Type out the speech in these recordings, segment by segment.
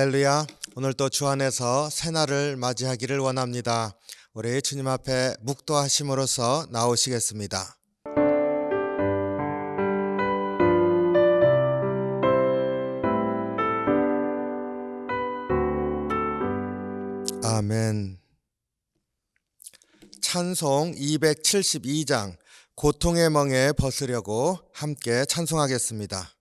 할렐루야. 오늘 또주 안에서 새날을 맞이하기를 원합니다. 우리 주님 앞에 묵도하심으로써 나오시겠습니다. 아멘. 찬송 272장 고통의 멍에 벗으려고 함께 찬송하겠습니다.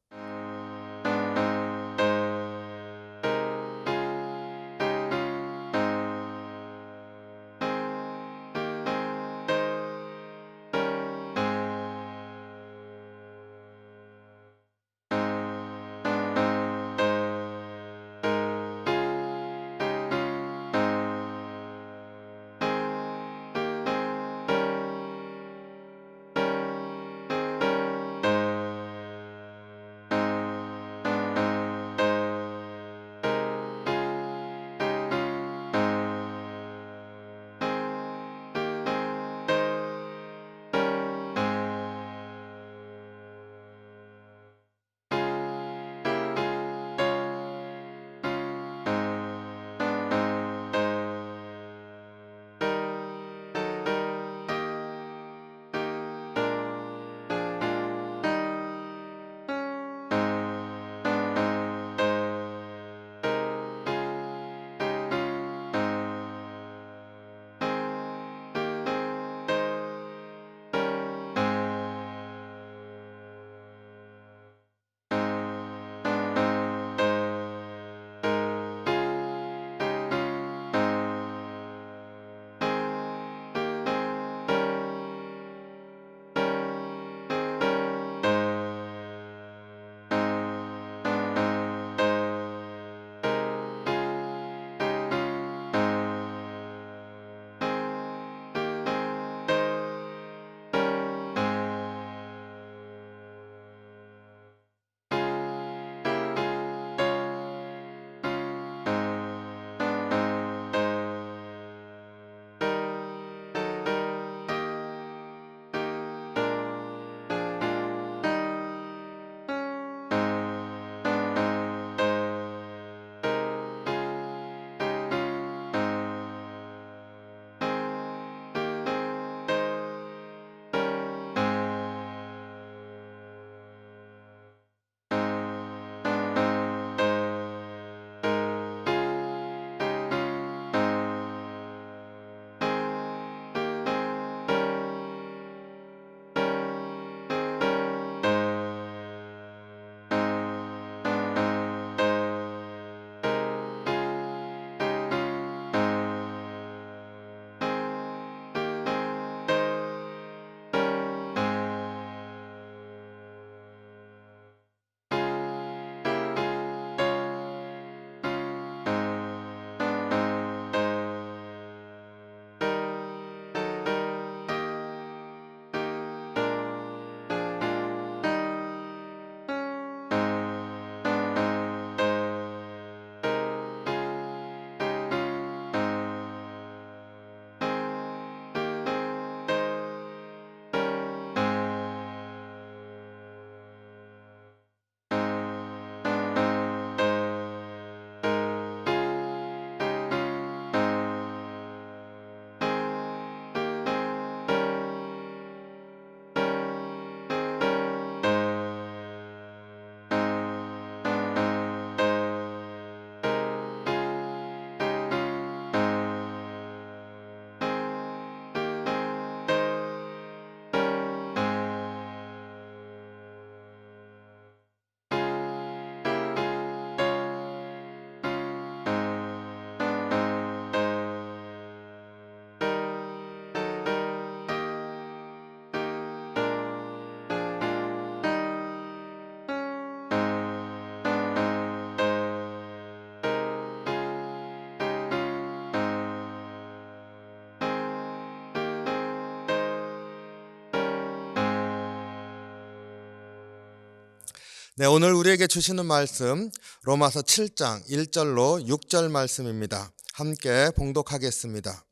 네, 오늘 우리에게 주시는 말씀 로마서 7장 1절로 6절 말씀입니다. 함께 봉독하겠습니다.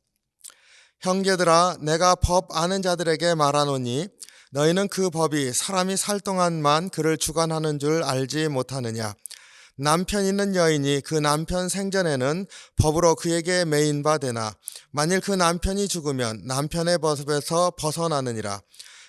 형제들아 내가 법 아는 자들에게 말하노니 너희는 그 법이 사람이 살 동안만 그를 주관하는 줄 알지 못하느냐 남편 있는 여인이 그 남편 생전에는 법으로 그에게 매인 바 되나 만일 그 남편이 죽으면 남편의 법에서 벗어나느니라.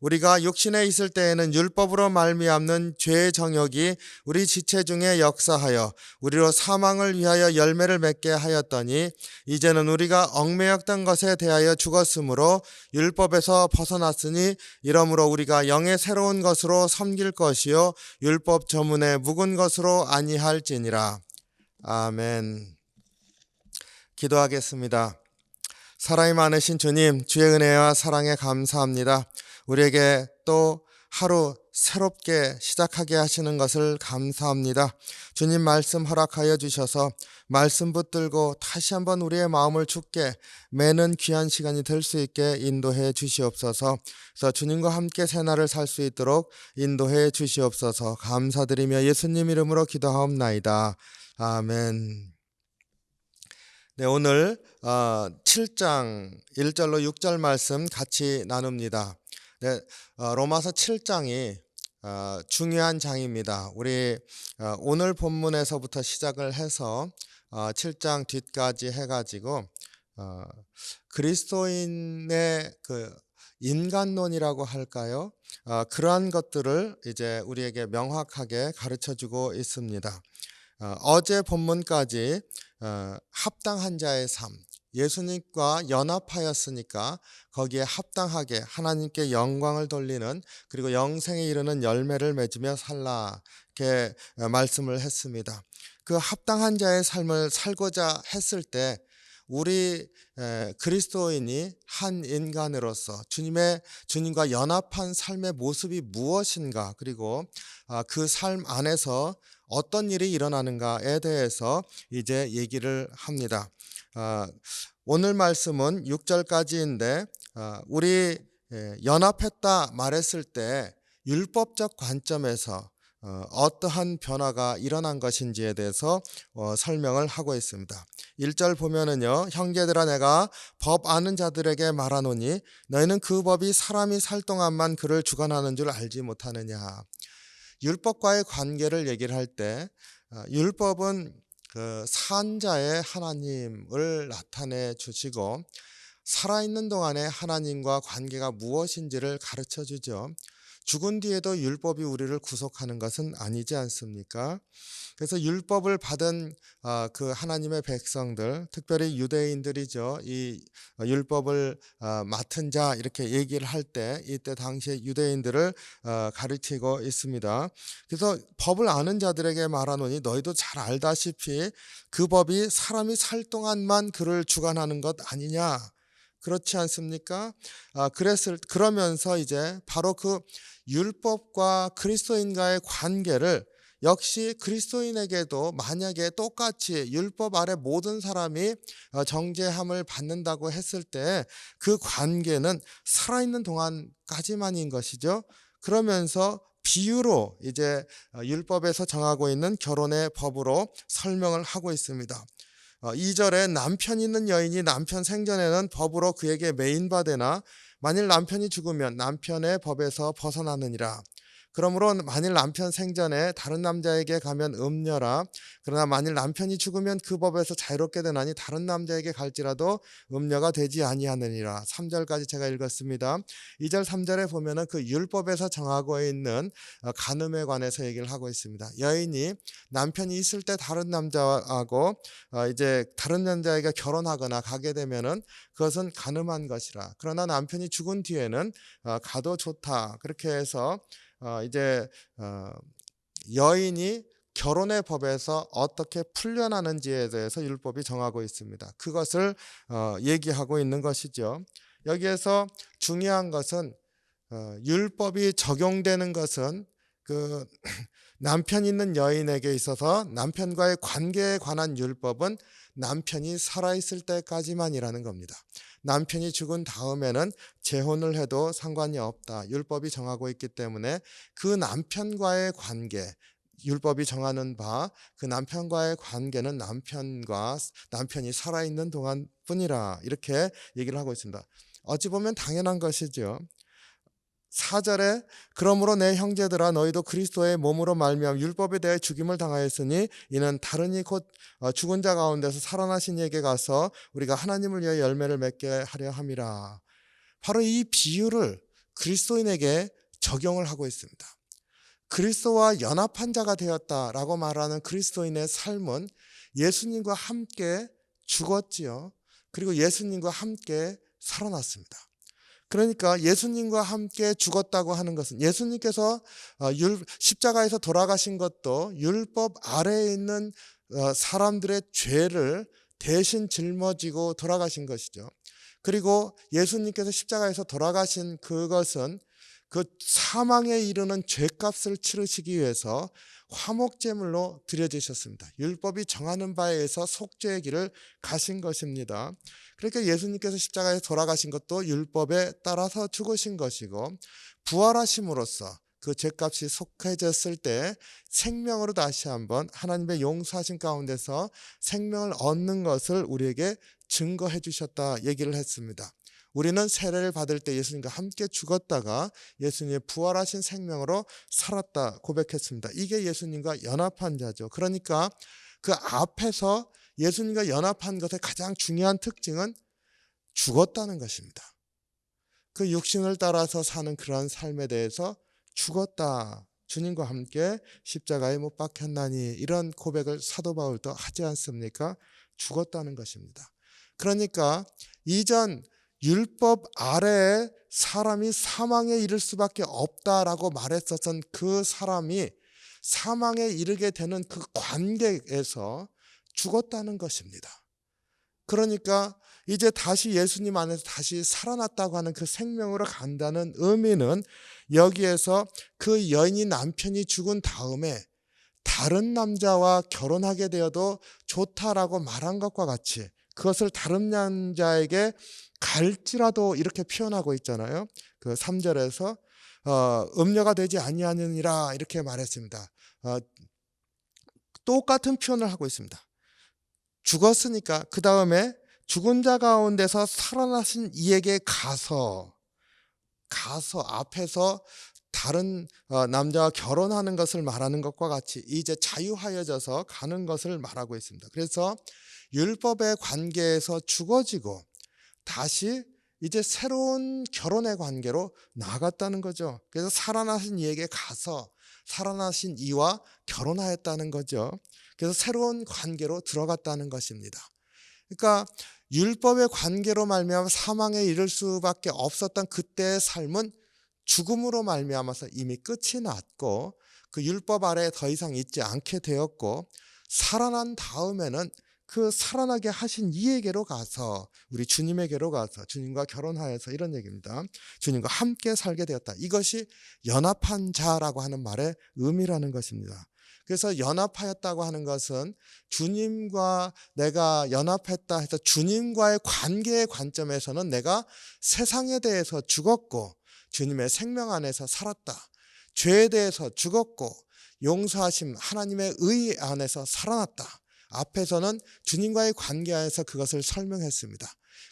우리가 육신에 있을 때에는 율법으로 말미암는 죄의 정욕이 우리 지체 중에 역사하여 우리로 사망을 위하여 열매를 맺게 하였더니 이제는 우리가 얽매였던 것에 대하여 죽었으므로 율법에서 벗어났으니 이러므로 우리가 영의 새로운 것으로 섬길 것이요 율법 저문에 묵은 것으로 아니할지니라. 아멘. 기도하겠습니다. 사랑이 많으신 주님 주의 은혜와 사랑에 감사합니다 우리에게 또 하루 새롭게 시작하게 하시는 것을 감사합니다. 주님 말씀 허락하여 주셔서 말씀 붙들고 다시 한번 우리의 마음을 죽게 매는 귀한 시간이 될 수 있게 인도해 주시옵소서. 그래서 주님과 함께 새날을 살 수 있도록 인도해 주시옵소서. 감사드리며 예수님 이름으로 기도하옵나이다. 아멘. 네, 오늘 7장 1절로 6절 말씀 같이 나눕니다. 네, 어, 로마서 7장이 어, 중요한 장입니다. 우리 어, 오늘 본문에서부터 시작을 해서 7장 뒤까지 해가지고 그리스도인의 그 인간론이라고 할까요? 그러한 것들을 이제 우리에게 명확하게 가르쳐주고 있습니다. 어제 본문까지 합당한 자의 삶, 예수님과 연합하였으니까 거기에 합당하게 하나님께 영광을 돌리는 그리고 영생에 이르는 열매를 맺으며 살라 이렇게 말씀을 했습니다. 그 합당한 자의 삶을 살고자 했을 때 우리 그리스도인이 한 인간으로서 주님의 주님과 연합한 삶의 모습이 무엇인가 그리고 아, 그삶 안에서 어떤 일이 일어나는가에 대해서 이제 얘기를 합니다. 아, 오늘 말씀은 6절까지인데 아, 우리 예, 연합했다 말했을 때 율법적 관점에서 어, 어떠한 변화가 일어난 것인지에 대해서 어, 설명을 하고 있습니다. 1절 보면은요, 형제들아 내가 법 아는 자들에게 말하노니 너희는 그 법이 사람이 살 동안만 그를 주관하는 줄 알지 못하느냐. 율법과의 관계를 얘기를 할때 어, 율법은 그 산자의 하나님을 나타내 주시고 살아있는 동안에 하나님과 관계가 무엇인지를 가르쳐 주죠. 죽은 뒤에도 율법이 우리를 구속하는 것은 아니지 않습니까? 그래서 율법을 받은 아, 그 하나님의 백성들, 특별히 유대인들이죠. 이 율법을 아, 맡은 자 이렇게 얘기를 할 때 이때 당시에 유대인들을 아, 가르치고 있습니다. 그래서 법을 아는 자들에게 말하노니 너희도 잘 알다시피 그 법이 사람이 살 동안만 그를 주관하는 것 아니냐. 그렇지 않습니까? 아, 그랬을 그러면서 이제 바로 그 율법과 그리스도인과의 관계를 역시 그리스도인에게도 만약에 똑같이 율법 아래 모든 사람이 어, 정죄함을 받는다고 했을 때 그 관계는 살아있는 동안까지만인 것이죠. 그러면서 비유로 이제 어, 율법에서 정하고 있는 결혼의 법으로 설명을 하고 있습니다. 2절에 어, 남편 있는 여인이 남편 생전에는 법으로 그에게 매인바되나 만일 남편이 죽으면 남편의 법에서 벗어나느니라. 그러므로 만일 남편 생전에 다른 남자에게 가면 음녀라. 그러나 만일 남편이 죽으면 그 법에서 자유롭게 되나니 다른 남자에게 갈지라도 음녀가 되지 아니하느니라. 3절까지 제가 읽었습니다. 2절 3절에 보면은 그 율법에서 정하고 있는 어, 간음에 관해서 얘기를 하고 있습니다. 여인이 남편이 있을 때 다른 남자하고 어, 이제 다른 남자에게 결혼하거나 가게 되면은 그것은 간음한 것이라. 그러나 남편이 죽은 뒤에는 어, 가도 좋다. 그렇게 해서 어, 이제 어, 여인이 결혼의 법에서 어떻게 풀려나는지에 대해서 율법이 정하고 있습니다. 그것을 어, 얘기하고 있는 것이죠. 여기에서 중요한 것은 율법이 적용되는 것은 그 남편 있는 여인에게 있어서 남편과의 관계에 관한 율법은 남편이 살아있을 때까지만이라는 겁니다. 남편이 죽은 다음에는 재혼을 해도 상관이 없다. 율법이 정하고 있기 때문에 그 남편과의 관계, 율법이 정하는 바 그 남편과의 관계는 남편과 남편이 살아있는 동안뿐이라 이렇게 얘기를 하고 있습니다. 어찌 보면 당연한 것이죠. 4절에 그러므로 내 형제들아 너희도 그리스도의 몸으로 말미암아 율법에 대해 죽임을 당하였으니 이는 다른 이 곧 어, 죽은 자 가운데서 살아나신 이에게 가서 우리가 하나님을 위하여 열매를 맺게 하려 함이라. 바로 이 비유를 그리스도인에게 적용을 하고 있습니다. 그리스도와 연합한 자가 되었다라고 말하는 그리스도인의 삶은 예수님과 함께 죽었지요. 그리고 예수님과 함께 살아났습니다. 그러니까 예수님과 함께 죽었다고 하는 것은 예수님께서 어, 율, 십자가에서 돌아가신 것도 율법 아래에 있는 어, 사람들의 죄를 대신 짊어지고 돌아가신 것이죠. 그리고 예수님께서 십자가에서 돌아가신 그것은 그 사망에 이르는 죄값을 치르시기 위해서 화목제물로 드려지셨습니다. 율법이 정하는 바에 의해서 속죄의 길을 가신 것입니다. 그러니까 예수님께서 십자가에 돌아가신 것도 율법에 따라서 죽으신 것이고 부활하심으로써 그 죄값이 속해졌을 때 생명으로 다시 한번 하나님의 용서하신 가운데서 생명을 얻는 것을 우리에게 증거해 주셨다 얘기를 했습니다. 우리는 세례를 받을 때 예수님과 함께 죽었다가 예수님의 부활하신 생명으로 살았다 고백했습니다. 이게 예수님과 연합한 자죠. 그러니까 그 앞에서 예수님과 연합한 것의 가장 중요한 특징은 죽었다는 것입니다. 그 육신을 따라서 사는 그러한 삶에 대해서 죽었다. 주님과 함께 십자가에 못 박혔나니 이런 고백을 사도 바울도 하지 않습니까? 죽었다는 것입니다. 그러니까 이전 율법 아래에 사람이 사망에 이를 수밖에 없다라고 말했었던 그 사람이 사망에 이르게 되는 그 관계에서 죽었다는 것입니다. 그러니까 이제 다시 예수님 안에서 다시 살아났다고 하는 그 생명으로 간다는 의미는 여기에서 그 여인이 남편이 죽은 다음에 다른 남자와 결혼하게 되어도 좋다라고 말한 것과 같이 그것을 다른 남자에게 갈지라도 이렇게 표현하고 있잖아요. 그 3절에서 어, 음녀가 되지 아니하느니라 이렇게 말했습니다. 어, 똑같은 표현을 하고 있습니다. 죽었으니까 그 다음에 죽은 자 가운데서 살아나신 이에게 가서 가서 앞에서 다른 어, 남자와 결혼하는 것을 말하는 것과 같이 이제 자유하여져서 가는 것을 말하고 있습니다. 그래서 율법의 관계에서 죽어지고 다시 이제 새로운 결혼의 관계로 나아갔다는 거죠. 그래서 살아나신 이에게 가서 살아나신 이와 결혼하였다는 거죠. 그래서 새로운 관계로 들어갔다는 것입니다. 그러니까 율법의 관계로 말미암아 사망에 이를 수밖에 없었던 그때의 삶은 죽음으로 말미암아서 이미 끝이 났고 그 율법 아래에 더 이상 있지 않게 되었고 살아난 다음에는 그 살아나게 하신 이에게로 가서 우리 주님에게로 가서 주님과 결혼하여서 이런 얘기입니다. 주님과 함께 살게 되었다. 이것이 연합한 자라고 하는 말의 의미라는 것입니다. 그래서 연합하였다고 하는 것은 주님과 내가 연합했다 해서 주님과의 관계의 관점에서는 내가 세상에 대해서 죽었고 주님의 생명 안에서 살았다. 죄에 대해서 죽었고 용서하심 하나님의 의 안에서 살아났다. 앞에서는 주님과의 관계 안에서 그것을 설명했습니다.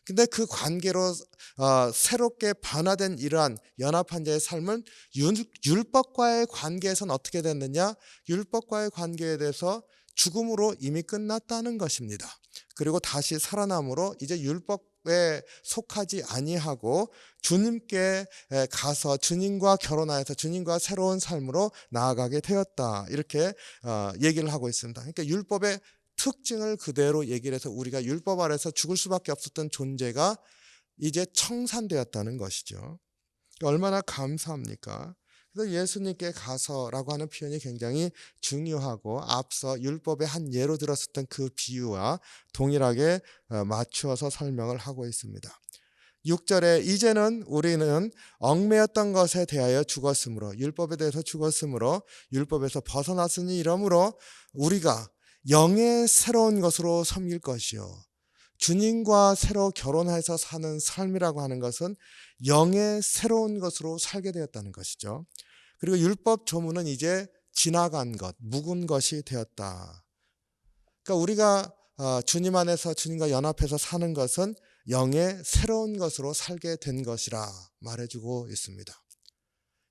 근데 그 관계로 어, 새롭게 변화된 이러한 연합한 자의 삶은 율, 법과의 관계에서는 어떻게 됐느냐? 율법과의 관계에 대해서 죽음으로 이미 끝났다는 것입니다. 그리고 다시 살아남으로 이제 율법 에 속하지 아니하고 주님께 가서 주님과 결혼하여서 주님과 새로운 삶으로 나아가게 되었다. 이렇게 어, 얘기를 하고 있습니다. 그러니까 율법의 특징을 그대로 얘기를 해서 우리가 율법 아래서 죽을 수밖에 없었던 존재가 이제 청산되었다는 것이죠. 얼마나 감사합니까? 그래서 예수님께 가서라고 하는 표현이 굉장히 중요하고 앞서 율법의 한 예로 들었었던 그 비유와 동일하게 어, 맞추어서 설명을 하고 있습니다. 6절에 이제는 우리는 얽매였던 것에 대하여 죽었으므로 율법에 대해서 죽었으므로 율법에서 벗어났으니 이러므로 우리가 영의 새로운 것으로 섬길 것이요 주님과 새로 결혼해서 사는 삶이라고 하는 것은 영의 새로운 것으로 살게 되었다는 것이죠. 그리고 율법 조문은 이제 지나간 것, 묵은 것이 되었다. 그러니까 우리가 어, 주님 안에서 주님과 연합해서 사는 것은 영의 새로운 것으로 살게 된 것이라 말해주고 있습니다.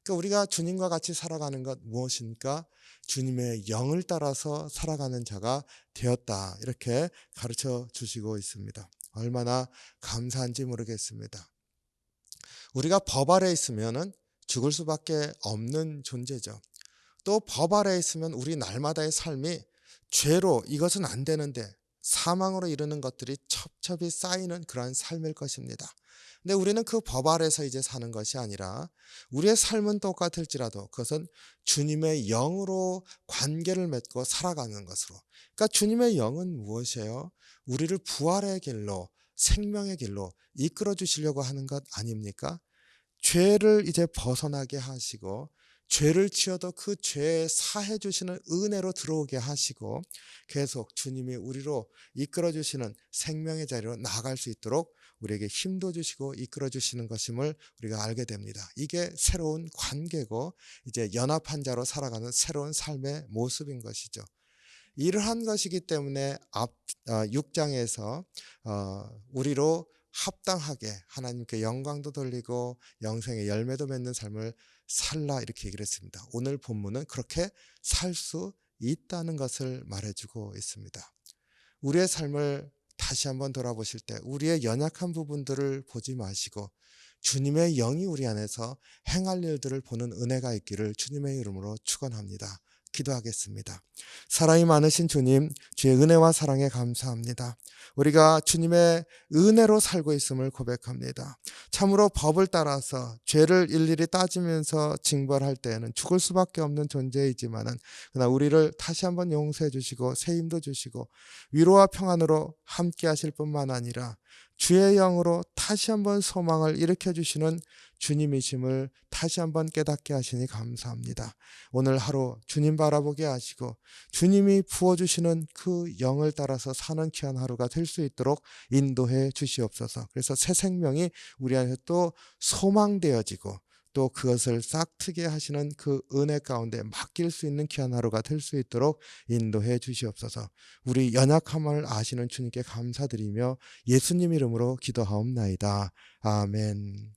그러니까 우리가 주님과 같이 살아가는 것 무엇입니까? 주님의 영을 따라서 살아가는 자가 되었다. 이렇게 가르쳐 주시고 있습니다. 얼마나 감사한지 모르겠습니다. 우리가 법 아래 있으면은 죽을 수밖에 없는 존재죠. 또 법 아래 있으면 우리 날마다의 삶이 죄로 이것은 안 되는데 사망으로 이르는 것들이 첩첩이 쌓이는 그러한 삶일 것입니다. 근데 우리는 그 법 아래서 이제 사는 것이 아니라 우리의 삶은 똑같을지라도 그것은 주님의 영으로 관계를 맺고 살아가는 것으로. 그러니까 주님의 영은 무엇이에요? 우리를 부활의 길로 생명의 길로 이끌어 주시려고 하는 것 아닙니까? 죄를 이제 벗어나게 하시고 죄를 지어도 그 죄에 사해 주시는 은혜로 들어오게 하시고 계속 주님이 우리로 이끌어 주시는 생명의 자리로 나아갈 수 있도록 우리에게 힘도 주시고 이끌어 주시는 것임을 우리가 알게 됩니다. 이게 새로운 관계고 이제 연합한 자로 살아가는 새로운 삶의 모습인 것이죠. 이러한 것이기 때문에 앞 6장에서 우리로 합당하게 하나님께 영광도 돌리고 영생의 열매도 맺는 삶을 살라 이렇게 얘기를 했습니다. 오늘 본문은 그렇게 살 수 있다는 것을 말해주고 있습니다. 우리의 삶을 다시 한번 돌아보실 때 우리의 연약한 부분들을 보지 마시고 주님의 영이 우리 안에서 행할 일들을 보는 은혜가 있기를 주님의 이름으로 축원합니다. 기도하겠습니다. 사랑이 많으신 주님, 주의 은혜와 사랑에 감사합니다. 우리가 주님의 은혜로 살고 있음을 고백합니다. 참으로 법을 따라서 죄를 일일이 따지면서 징벌할 때에는 죽을 수밖에 없는 존재이지만은 그러나 우리를 다시 한번 용서해 주시고 새 힘도 주시고 위로와 평안으로 함께 하실 뿐만 아니라 주의 영으로 다시 한번 소망을 일으켜 주시는 주님이심을 다시 한번 깨닫게 하시니 감사합니다. 오늘 하루 주님 바라보게 하시고 주님이 부어주시는 그 영을 따라서 사는 귀한 하루가 될 수 있도록 인도해 주시옵소서. 그래서 새 생명이 우리 안에 또 소망되어지고 또 그것을 싹트게 하시는 그 은혜 가운데 맡길 수 있는 귀한 하루가 될 수 있도록 인도해 주시옵소서. 우리 연약함을 아시는 주님께 감사드리며 예수님 이름으로 기도하옵나이다. 아멘.